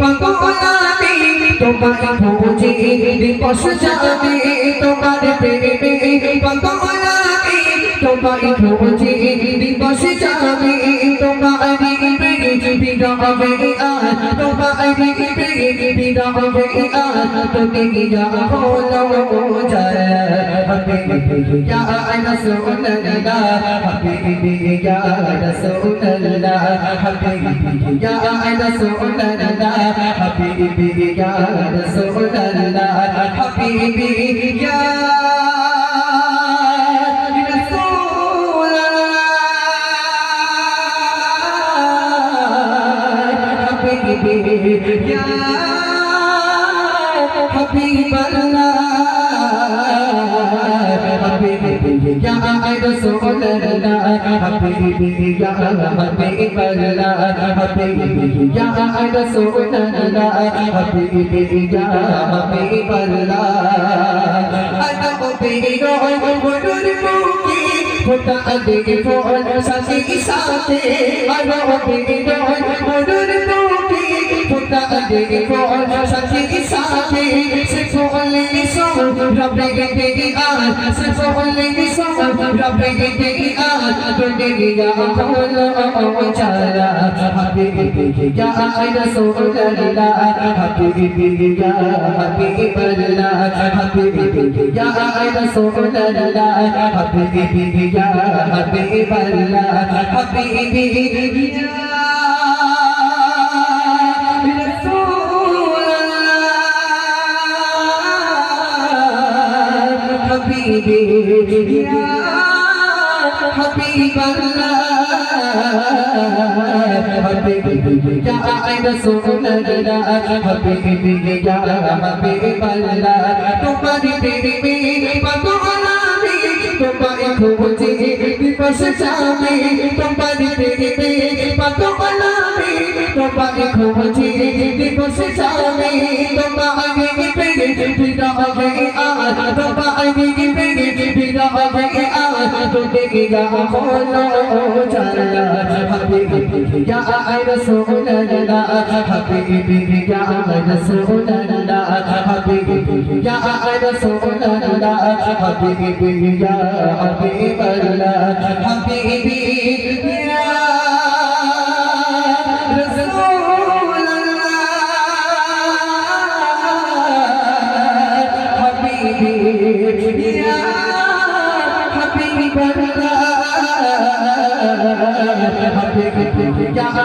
পাগলামি তোমার খোঁজে দিবস যাবে তোমার প্রেমে পাগলামি তোমার খোঁজে দিবস যাবে তোমার প্রেমে আর তোমার প্রেমে বিরাবে يا حول وقوة حبيبي يا رسول الله حبيبي يا رسول الله حبيبي يا رسول الله حبيبي يا رسول الله حبيبي يا Yeah. حبيبي يا حبيب الله حبيبي يا رسول الله حبيبي يا حبيب الله انا قبيل وحضر موكي فتا ادي فوق ساسي ساتي انا قبيل وحضر موكي فتا ادي فوق ساسي ساتي ربي بديئات سفه اللسان ربي بديئات بدنيا قول وجالا حبيبي يا رسول الله حبيبي يا حبيب الله حبيبي يا رسول الله حبيبي يا حبيب الله حبيبي يا يا حبيب الله حبيبي يا رسول الله حبيبي يا حبيب الله تبني تبني بطعامي تبني خوتي بفشامي تبني تبني بطعامي تبني خوتي بفشامي تبني تبني بطعامي تبني আর তোকে গিয়া হলো চালা হাবিবি ইয়া রাসূলুল্লাহ হাবিবি ইয়া রাসূলুল্লাহ হাবিবি ইয়া রাসূলুল্লাহ হাবিবি ইয়া হাবিবাল্লাহ হাবিবি ইয়া রাসূলুল্লাহ হাবিবি ইয়া